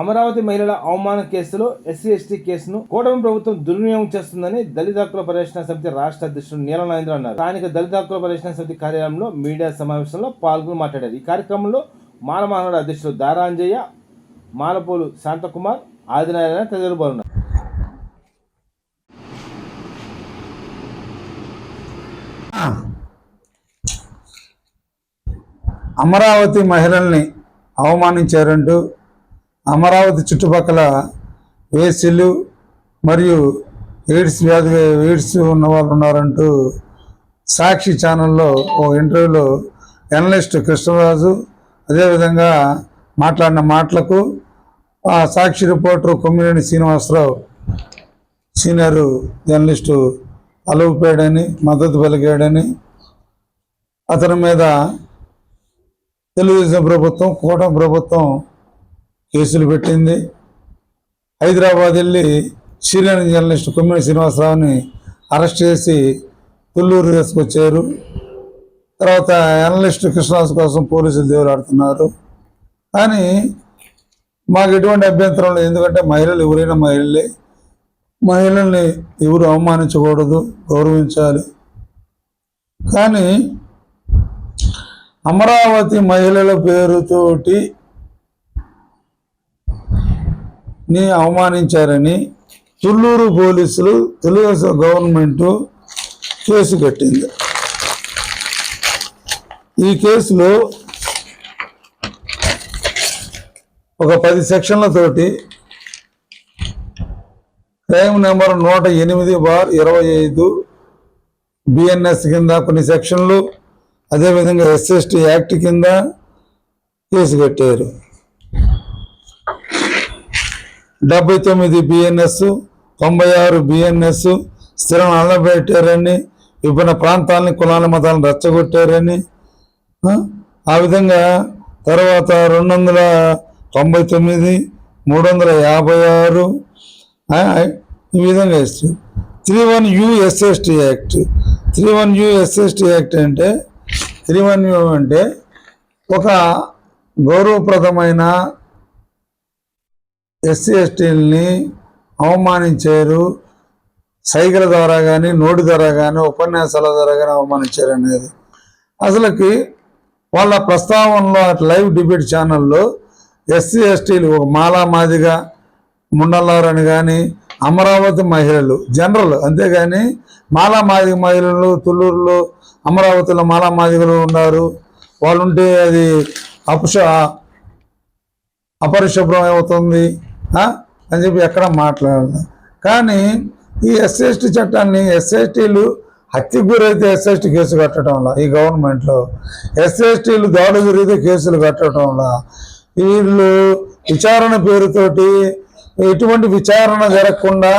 అమరావతి మహిళల అవమాన కేసులో ఎస్సీ ఎస్టీ కేసును కూటమి ప్రభుత్వం దుర్వినియోగం చేస్తుందని దళిత హక్కుల పరిరక్షణ సమితి రాష్ట్ర అధ్యక్షుడు నీలం అన్నారు. స్థానిక దళిత హక్కుల పరిరక్షణ సమితి కార్యాలయంలో మీడియా సమావేశంలో పాల్గొని మాట్లాడారు. ఈ కార్యక్రమంలో మానమానవుడు అధ్యక్షుడు దారాంజయ్య మాలపోలు శాంతకుమార్ ఆదినారాయణ తదితరులు పాల్గొన్నారు. అమరావతి మహిళల్ని అవమానించారంటూ అమరావతి చుట్టుపక్కల వేసిలు మరియు ఎయిడ్స్ వ్యాధి ఎయిడ్స్ ఉన్న వాళ్ళు ఉన్నారంటూ సాక్షి ఛానల్లో ఓ ఇంటర్వ్యూలో జర్నలిస్ట్ కృష్ణరాజు అదేవిధంగా మాట్లాడిన మాటలకు ఆ Sakshi reporter Kommineni Srinivasarao senior journalist అలుగుపాడని మద్దతు పలికాడని అతని మీద తెలుగుదేశం ప్రభుత్వం కూటమి ప్రభుత్వం కేసులు పెట్టింది. హైదరాబాద్ వెళ్ళి సీనియర్ జర్నలిస్ట్ కొమ్మిడి శ్రీనివాసరావుని అరెస్ట్ చేసి తుళ్ళూరు తీసుకొచ్చారు. తర్వాత అనలిస్ట్ కృష్ణదాస్ కోసం పోలీసులు దేవులాడుతున్నారు. కానీ మాకు ఎటువంటి అభ్యంతరం లేదు. ఎందుకంటే మహిళలు ఎవరైనా మహిళలే. మహిళల్ని ఎవరు అవమానించకూడదు గౌరవించాలి. కానీ అమరావతి మహిళల పేరుతోటి ని అవమానించారని తుళ్ళూరు పోలీసులు తెలుగుదేశం గవర్నమెంట్ కేసు కట్టింది ఈ కేసులో ఒక పది సెక్షన్లతోటి క్రైమ్ నెంబర్ నూట ఎనిమిది బార్ ఇరవై ఐదు బిఎన్ఎస్ కింద కొన్ని సెక్షన్లు అదేవిధంగా ఎస్ఎస్టీ యాక్ట్ కింద కేసు కట్టారు డెబ్బై తొమ్మిది బిఎన్ఎస్ తొంభై ఆరు బిఎన్ఎస్ స్థిరం అల్లబెట్టారని విభిన్న ప్రాంతాలని కులాల మతాలను రచ్చగొట్టారని ఆ? విధంగా తర్వాత రెండు వందల తొంభై తొమ్మిది మూడు వందల యాభై ఆరు ఈ విధంగా ఇస్తుంది three one USST act three one USST act అంటే త్రీ వన్ యూ అంటే ఒక గౌరవప్రదమైన ఎస్సీ ఎస్టీలని అవమానించారు. సైకిల్ ద్వారా కానీ నోటి ద్వారా కానీ ఉపన్యాసాల ద్వారా కానీ అవమానించారు అనేది. అసలుకి వాళ్ళ ప్రస్తావనలో అటు లైవ్ డిబేట్ ఛానల్లో ఎస్సీ ఎస్టీలు ఒక మాలా మాదిగా ముండల్లారని కానీ అమరావతి మహిళలు జనరల్ అంతేగాని మాలా మాదిగ మహిళలు తుళ్ళూరులో అమరావతిలో మాలా మాదిగలు ఉన్నారు. వాళ్ళుంటే అది అపశ అపరిశుభ్రం అవుతుంది. అని చెప్పి ఎక్కడ మాట్లాడాలి కానీ ఈ ఎస్ఎస్టీ చట్టాన్ని ఎస్ఎస్టీలు హత్యకు గురైతే ఎస్ఎస్టీ కేసు కట్టడంలా ఈ గవర్నమెంట్లో? ఎస్ఎస్టీలు దాడులు గురైతే కేసులు కట్టడంలా? వీళ్ళు విచారణ పేరుతోటి ఎటువంటి విచారణ జరగకుండా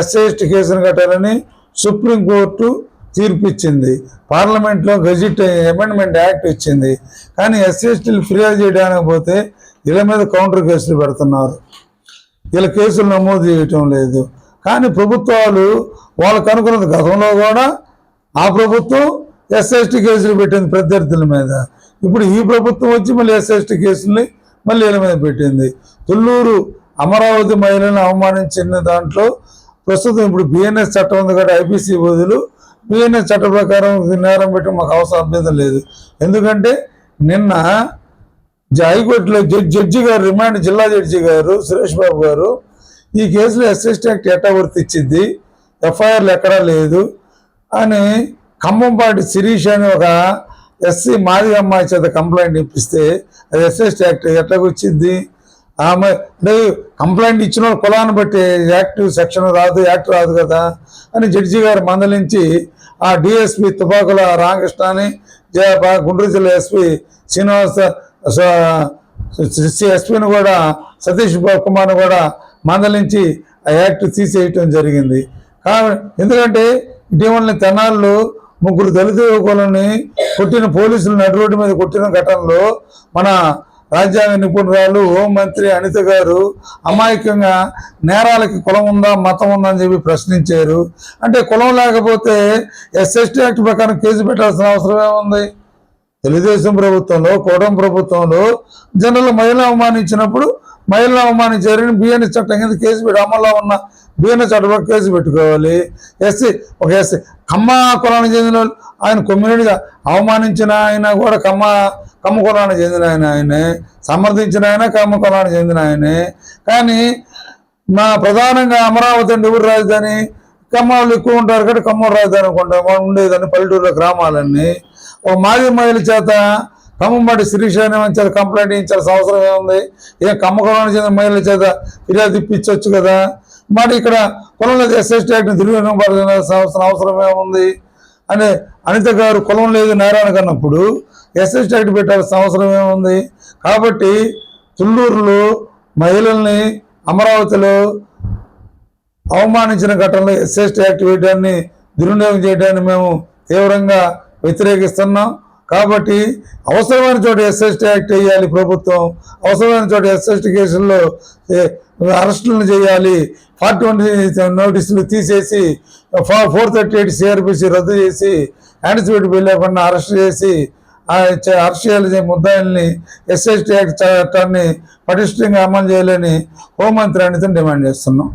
ఎస్ఎస్టీ కేసును కట్టాలని సుప్రీంకోర్టు తీర్పిచ్చింది. పార్లమెంట్లో గజెట్ అమెండ్మెంట్ యాక్ట్ ఇచ్చింది. కానీ ఎస్ఎస్టీలు ఫిర్యాదు చేయడానికి పోతే వీళ్ళ మీద కౌంటర్ కేసులు పెడుతున్నారు. ఇలా కేసులు నమోదు చేయటం లేదు. కానీ ప్రభుత్వాలు వాళ్ళకు అనుకున్నది గతంలో కూడా ఆ ప్రభుత్వం ఎస్ఎస్టీ కేసులు పెట్టింది ప్రత్యర్థుల మీద. ఇప్పుడు ఈ ప్రభుత్వం వచ్చి మళ్ళీ ఎస్ఎస్టీ కేసుల్ని మళ్ళీ వీళ్ళ మీద పెట్టింది. తుళ్ళూరు అమరావతి మహిళలను అవమానించిన దాంట్లో ప్రస్తుతం ఇప్పుడు బిఎన్ఎస్ చట్టం ఉంది కాబట్టి ఐపీసీ బదులు బిఎన్ఎస్ చట్ట ప్రకారం నేరం పెట్టడం మాకు అవసరం అభ్యంతరం లేదు. ఎందుకంటే నిన్న జ- హైకోర్టులో జడ్జి గారు రిమాండ్ జిల్లా జడ్జి గారు సురేష్ బాబు గారు ఈ కేసులో అసిస్టెంట్ యాక్ట్ ఎట్టా వర్తిచ్చింది ఎఫ్ఐఆర్లు ఎక్కడా లేదు అని ఖమ్మంపాటి శిరీష్ అని ఒక ఎస్సీ మాది అమ్మాయి చేత కంప్లైంట్ ఇప్పిస్తే అది ఎస్ఎస్టీ యాక్ట్ ఎట్లా వచ్చింది ఆమె అంటే కంప్లైంట్ ఇచ్చిన కులాన్ని బట్టి యాక్ట్ సెక్షన్ రాదు యాక్ట్ రాదు కదా అని జడ్జి గారు మందలించి ఆ డిఎస్పి తుపాకుల రామకృష్ణ అని ప- గుంటూరు జిల్లా ఎస్పి శ్రీనివాస ఎస్పీని కూడా సతీష్ కుమార్ని కూడా మందలించి ఆ యాక్ట్ తీసేయటం జరిగింది. ఎందుకంటే ఇటీవలని తెనాల్లో ముగ్గురు దళిత యువకులని కొట్టిన పోలీసులు నడు రోడ్డు మీద కొట్టిన ఘటనలో మన రాజ్యాంగ నిపుణురాలు హోంమంత్రి అనిత గారు అమాయకంగా నేరాలకి కులం ఉందా మతం ఉందా అని చెప్పి ప్రశ్నించారు. అంటే కులం లేకపోతే ఎస్ఎస్టీ యాక్ట్ ప్రకారం కేసు పెట్టాల్సిన అవసరం ఏముంది తెలుగుదేశం ప్రభుత్వంలో కోటం ప్రభుత్వంలో జనరల్ మహిళ అవమానించినప్పుడు మహిళలను అవమానించారని బిఎన్ఎస్ చట్టం కింద కేసు పెట్టి అమల్లో ఉన్న బిఎన్ఎస్ చట్టంలో కేసు పెట్టుకోవాలి. ఎస్సీ ఒక ఎస్సీ కమ్మ కులానికి చెందిన వాళ్ళు ఆయన కమ్యూనిటీగా అవమానించిన ఆయన కూడా కమ్మ కమ్మ కులానికి చెందిన ఆయన ఆయనే సమర్థించిన ఆయన కమ్మ కులానికి చెందిన ఆయనే. కానీ మా ప్రధానంగా అమరావతి అంటే ఊరు రాజధాని? వాళ్ళు ఎక్కువ ఉంటారు కాబట్టి కమ్మ రాజధాని అనుకుంటాం ఉండేదని పల్లెటూరులో గ్రామాలన్నీ. ఒక మాజీ మహిళ చేత ఖమ్మంబాటి శిరీష అనే మంచి కంప్లైంట్ ఇచ్చాల్సిన అవసరం ఏముంది? ఏ కమ్మ చెందిన మహిళల చేత ఫిర్యాదు ఇప్పించవచ్చు కదా? మరి ఇక్కడ కులంలో ఎస్ఎస్టీ యాక్ట్ని దుర్వినియోగపడాల్సిన అవసరం ఏముంది? అని అనిత గారు కులం లేదు నేరానికి కన్నప్పుడు ఎస్ఎస్టీ యాక్ట్ పెట్టాల్సిన అవసరం ఏముంది? కాబట్టి తుళ్ళూరులో మహిళల్ని అమరావతిలో అవమానించిన ఘటనలో ఎస్ఎస్టీ యాక్ట్ వేయడాన్ని దుర్వినియోగం చేయడాన్ని మేము తీవ్రంగా వ్యతిరేకిస్తున్నాం. కాబట్టి అవసరమైన చోట ఎస్ఎస్టీ యాక్ట్ వేయాలి ప్రభుత్వం. అవసరమైన చోట ఎస్ఎస్టీ కేసుల్లో అరెస్టులను చేయాలి. ఫార్టీ ట్వంటీ నోటీసులు తీసేసి ఫోర్ థర్టీ ఎయిట్ సిఆర్పిసి రద్దు చేసి యాంటిసిపేట్ లేకుండా అరెస్ట్ చేసి ఆ చ- అరెస్ట్ చేయాల్సిన ముద్దాయిల్ని ఎస్ఎస్టీ యాక్ట్ చట్టాన్ని పటిష్టంగా అమలు చేయాలని హోంమంత్రి అనితను డిమాండ్ చేస్తున్నాం.